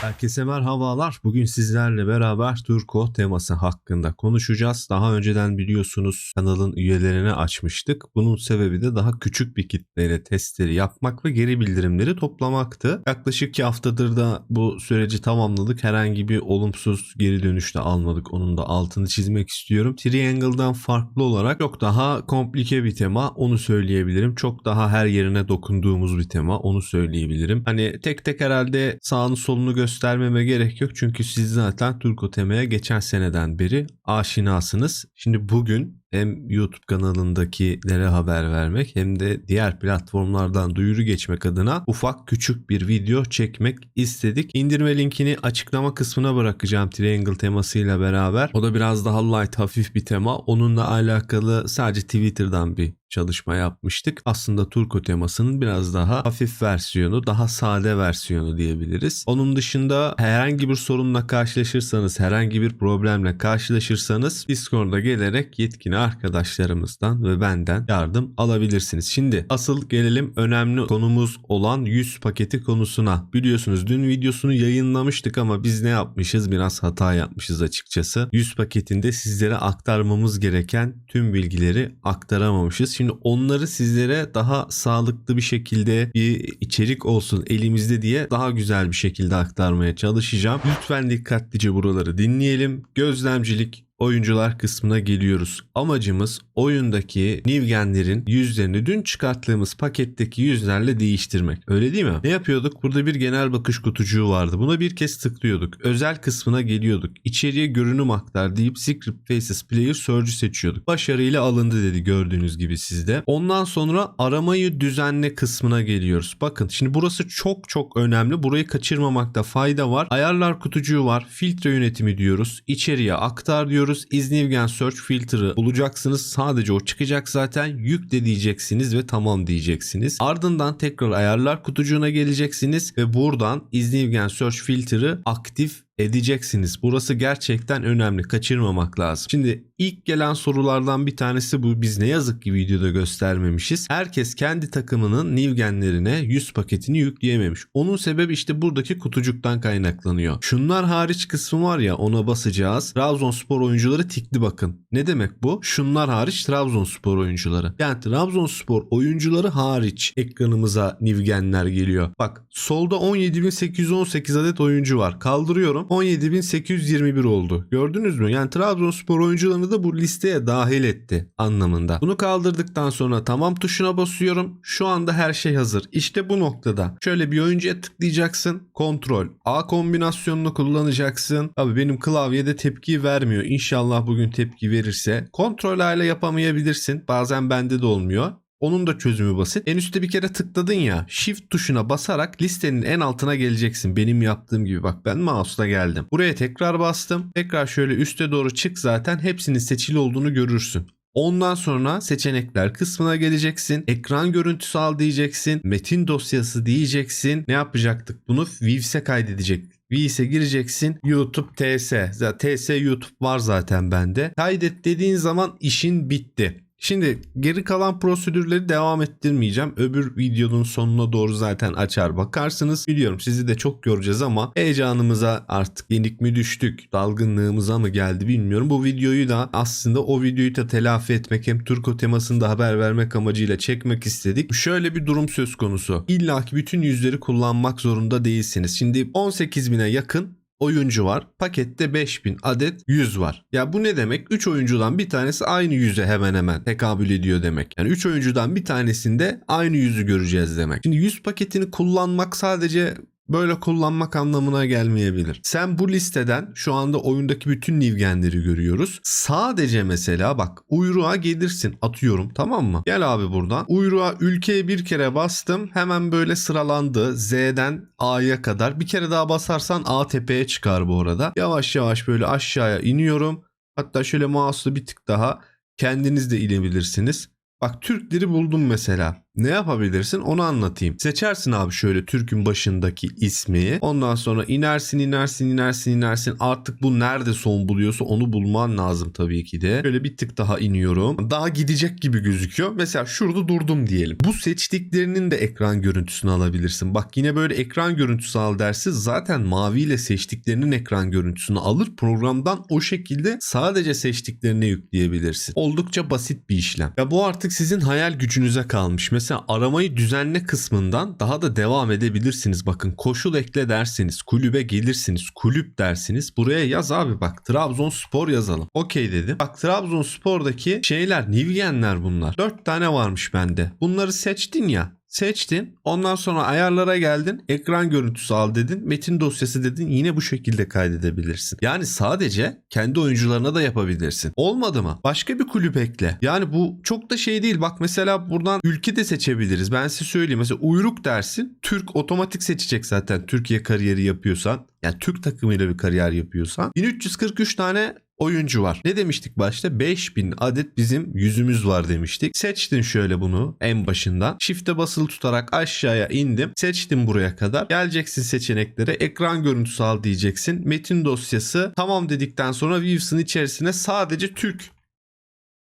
Herkese merhabalar. Bugün sizlerle beraber Turko teması hakkında konuşacağız. Daha önceden biliyorsunuz kanalın üyelerini açmıştık. Bunun sebebi de daha küçük bir kitleyle testleri yapmak ve geri bildirimleri toplamaktı. Yaklaşık iki haftadır da bu süreci tamamladık. Herhangi bir olumsuz geri dönüş de almadık. Onun da altını çizmek istiyorum. Triangle'dan farklı olarak çok daha komplike bir tema onu söyleyebilirim. Çok daha her yerine dokunduğumuz bir tema onu söyleyebilirim. Hani tek tek herhalde sağını solunu göstermeme gerek yok. Çünkü siz zaten Turko temaya geçen seneden beri aşinasınız. Şimdi bugün hem YouTube kanalındakilere haber vermek hem de diğer platformlardan duyuru geçmek adına ufak küçük bir video çekmek istedik. İndirme linkini açıklama kısmına bırakacağım Triangle temasıyla beraber. O da biraz daha light hafif bir tema. Onunla alakalı sadece Twitter'dan bir çalışma yapmıştık. Aslında Turko temasının biraz daha hafif versiyonu, daha sade versiyonu diyebiliriz. Onun dışında herhangi bir sorunla karşılaşırsanız, herhangi bir problemle karşılaşırsanız Discord'a gelerek yetkili arkadaşlarımızdan ve benden yardım alabilirsiniz. Şimdi asıl gelelim önemli konumuz olan 100 paketi konusuna. Biliyorsunuz dün videosunu yayınlamıştık ama biz ne yapmışız? Biraz hata yapmışız açıkçası. 100 paketinde sizlere aktarmamız gereken tüm bilgileri aktaramamışız. Şimdi onları sizlere daha sağlıklı bir şekilde bir içerik olsun elimizde diye daha güzel bir şekilde aktarmaya çalışacağım. Lütfen dikkatlice buraları dinleyelim. Gözlemcilik oyuncular kısmına geliyoruz. Amacımız oyundaki Nivgenlerin yüzlerini dün çıkarttığımız paketteki yüzlerle değiştirmek. Öyle değil mi? Ne yapıyorduk? Burada bir genel bakış kutucuğu vardı. Buna bir kez tıklıyorduk. Özel kısmına geliyorduk. İçeriye görünüm aktar deyip Script Faces Player Search'ü seçiyorduk. Başarıyla alındı dedi gördüğünüz gibi sizde. Ondan sonra aramayı düzenle kısmına geliyoruz. Bakın şimdi burası çok çok önemli. Burayı kaçırmamakta fayda var. Ayarlar kutucuğu var. Filtre yönetimi diyoruz. İçeriye aktar diyoruz tıklıyoruz. Iznivgen Search Filter'ı bulacaksınız. Sadece o çıkacak zaten. Yükle diyeceksiniz ve tamam diyeceksiniz. Ardından tekrar ayarlar kutucuğuna geleceksiniz ve buradan Iznivgen Search Filter'ı aktif edeceksiniz. Burası gerçekten önemli. Kaçırmamak lazım. Şimdi ilk gelen sorulardan bir tanesi bu. Biz ne yazık ki videoda göstermemişiz. Herkes kendi takımının Nivgenlerine 100 paketini yükleyememiş. Onun sebebi işte buradaki kutucuktan kaynaklanıyor. Şunlar hariç kısmı var ya ona basacağız. Trabzonspor oyuncuları tikli bakın. Ne demek bu? Şunlar hariç Trabzonspor oyuncuları. Yani Trabzonspor oyuncuları hariç ekranımıza Nivgenler geliyor. Bak solda 17.818 adet oyuncu var. Kaldırıyorum. 17.821 oldu. Gördünüz mü? Yani Trabzonspor oyuncularını da bu listeye dahil etti anlamında. Bunu kaldırdıktan sonra tamam tuşuna basıyorum. Şu anda her şey hazır. İşte bu noktada şöyle bir oyuncuya tıklayacaksın. Kontrol A kombinasyonunu kullanacaksın. Abi benim klavyede tepki vermiyor. İnşallah bugün tepki verirse. Kontrol A ile yapamayabilirsin. Bazen bende de olmuyor. Onun da çözümü basit. En üstte bir kere tıkladın ya. Shift tuşuna basarak listenin en altına geleceksin. Benim yaptığım gibi bak ben mouse'la geldim. Buraya tekrar bastım. Tekrar şöyle üste doğru çık zaten hepsinin seçili olduğunu görürsün. Ondan sonra seçenekler kısmına geleceksin. Ekran görüntüsü al diyeceksin. Metin dosyası diyeceksin. Ne yapacaktık? Bunu Vivs'e kaydedecek. Vivs'e gireceksin. YouTube TS. TS YouTube var zaten bende. Kaydet dediğin zaman işin bitti. Şimdi geri kalan prosedürleri devam ettirmeyeceğim. Öbür videonun sonuna doğru zaten açar bakarsınız. Biliyorum sizi de çok göreceğiz ama heyecanımıza artık yenik mi düştük, dalgınlığımıza mı geldi bilmiyorum. Bu videoyu da aslında o videoyu da telafi etmek hem Turko temasında haber vermek amacıyla çekmek istedik. Şöyle bir durum söz konusu. İlla ki bütün yüzleri kullanmak zorunda değilsiniz. Şimdi 18 bine yakın oyuncu var. Pakette 5000 adet 100 var. Ya bu ne demek? 3 oyuncudan bir tanesi aynı yüze hemen hemen tekabül ediyor demek. Yani 3 oyuncudan bir tanesinde aynı yüzü göreceğiz demek. Şimdi 100 paketini kullanmak sadece böyle kullanmak anlamına gelmeyebilir. Sen bu listeden şu anda oyundaki bütün nivgenleri görüyoruz. Sadece mesela bak uyruğa gelirsin atıyorum tamam mı? Gel abi buradan. Uyruğa ülkeye bir kere bastım. Hemen böyle sıralandı. Z'den A'ya kadar. Bir kere daha basarsan A tepeye çıkar bu arada. Yavaş yavaş böyle aşağıya iniyorum. Hatta şöyle mouse'la bir tık daha kendiniz de inebilirsiniz. Bak Türkleri buldum mesela. Ne yapabilirsin onu anlatayım. Seçersin abi şöyle Türk'ün başındaki ismi. Ondan sonra inersin inersin inersin inersin. Artık bu nerede son buluyorsa onu bulman lazım tabii ki de. Şöyle bir tık daha iniyorum. Daha gidecek gibi gözüküyor. Mesela şurada durdum diyelim. Bu seçtiklerinin de ekran görüntüsünü alabilirsin. Bak yine böyle ekran görüntüsü al dersi zaten maviyle seçtiklerinin ekran görüntüsünü alır. Programdan o şekilde sadece seçtiklerini yükleyebilirsin. Oldukça basit bir işlem. Ya bu artık sizin hayal gücünüze kalmış. Mesela aramayı düzenle kısmından daha da devam edebilirsiniz. Bakın koşul ekle derseniz, kulübe gelirsiniz, kulüp dersiniz. Buraya yaz abi bak Trabzonspor yazalım. Okey dedim. Bak Trabzonspor'daki şeyler, Nivgenler bunlar. 4 tane varmış bende. Bunları seçtin ya. Seçtin. Ondan sonra ayarlara geldin. Ekran görüntüsü al dedin. Metin dosyası dedin. Yine bu şekilde kaydedebilirsin. Yani sadece kendi oyuncularına da yapabilirsin. Olmadı mı? Başka bir kulüp ekle. Yani bu çok da şey değil. Bak mesela buradan ülke de seçebiliriz. Ben size söyleyeyim. Mesela uyruk dersin. Türk otomatik seçecek zaten. Türkiye kariyeri yapıyorsan. Yani Türk takımıyla bir kariyer yapıyorsan. 1343 tane oyuncu var. Ne demiştik başta? 5000 adet bizim yüzümüz var demiştik. Seçtin şöyle bunu en başından. Shift'e basılı tutarak aşağıya indim. Seçtim buraya kadar. Geleceksin seçeneklere. Ekran görüntüsü al diyeceksin. Metin dosyası. Tamam dedikten sonra Views'ın içerisine sadece Türk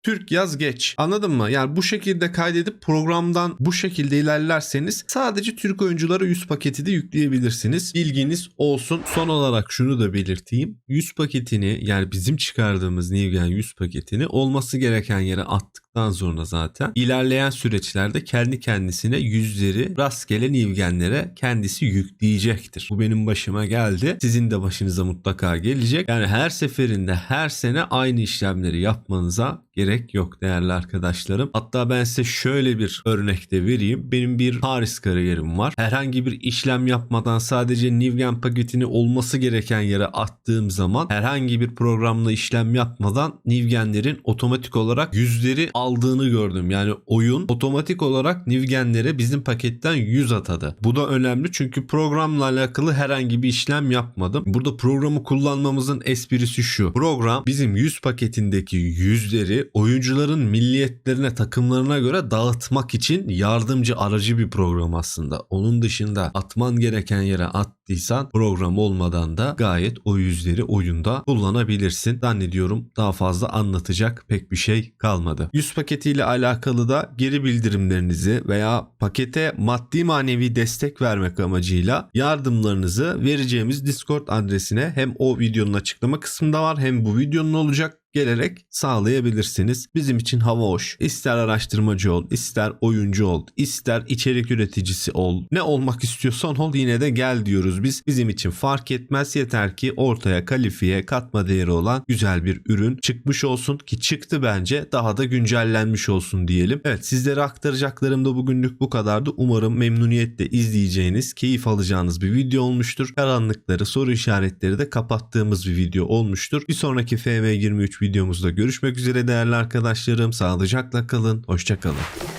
Türk yaz geç. Anladın mı? Yani bu şekilde kaydedip programdan bu şekilde ilerlerseniz sadece Türk oyunculara 100 paketi de yükleyebilirsiniz. Bilginiz olsun. Son olarak şunu da belirteyim. 100 paketini yani bizim çıkardığımız Nivgen 100 paketini olması gereken yere attıktan sonra zaten ilerleyen süreçlerde kendi kendisine yüzleri rastgele Nivgenlere kendisi yükleyecektir. Bu benim başıma geldi. Sizin de başınıza mutlaka gelecek. Yani her seferinde her sene aynı işlemleri yapmanıza gerek yok değerli arkadaşlarım. Hatta ben size şöyle bir örnek de vereyim. Benim bir Paris kariyerim var. Herhangi bir işlem yapmadan sadece Nivgen paketini olması gereken yere attığım zaman herhangi bir programla işlem yapmadan Nivgenlerin otomatik olarak yüzleri aldığını gördüm. Yani oyun otomatik olarak Nivgenlere bizim paketten 100 atadı. Bu da önemli çünkü programla alakalı herhangi bir işlem yapmadım. Burada programı kullanmamızın esprisi şu. Program bizim 100 paketindeki yüzleri oyuncuların milliyetlerine, takımlarına göre dağıtmak için yardımcı aracı bir program aslında. Onun dışında atman gereken yere attıysan program olmadan da gayet o yüzleri oyunda kullanabilirsin. Zannediyorum daha fazla anlatacak pek bir şey kalmadı. 100 paketiyle alakalı da geri bildirimlerinizi veya pakete maddi manevi destek vermek amacıyla yardımlarınızı vereceğimiz Discord adresine hem o videonun açıklama kısmında var hem bu videonun olacak gelerek sağlayabilirsiniz. Bizim için hava hoş. İster araştırmacı ol, ister oyuncu ol, ister içerik üreticisi ol. Ne olmak istiyorsan ol yine de gel diyoruz biz. Bizim için fark etmez yeter ki ortaya kalifiye katma değeri olan güzel bir ürün çıkmış olsun ki çıktı bence daha da güncellenmiş olsun diyelim. Evet sizlere aktaracaklarım da bugünlük bu kadardı. Umarım memnuniyetle izleyeceğiniz, keyif alacağınız bir video olmuştur. Karanlıkları, soru işaretleri de kapattığımız bir video olmuştur. Bir sonraki FM23 videomuzda görüşmek üzere değerli arkadaşlarım. Sağlıcakla kalın. Hoşçakalın.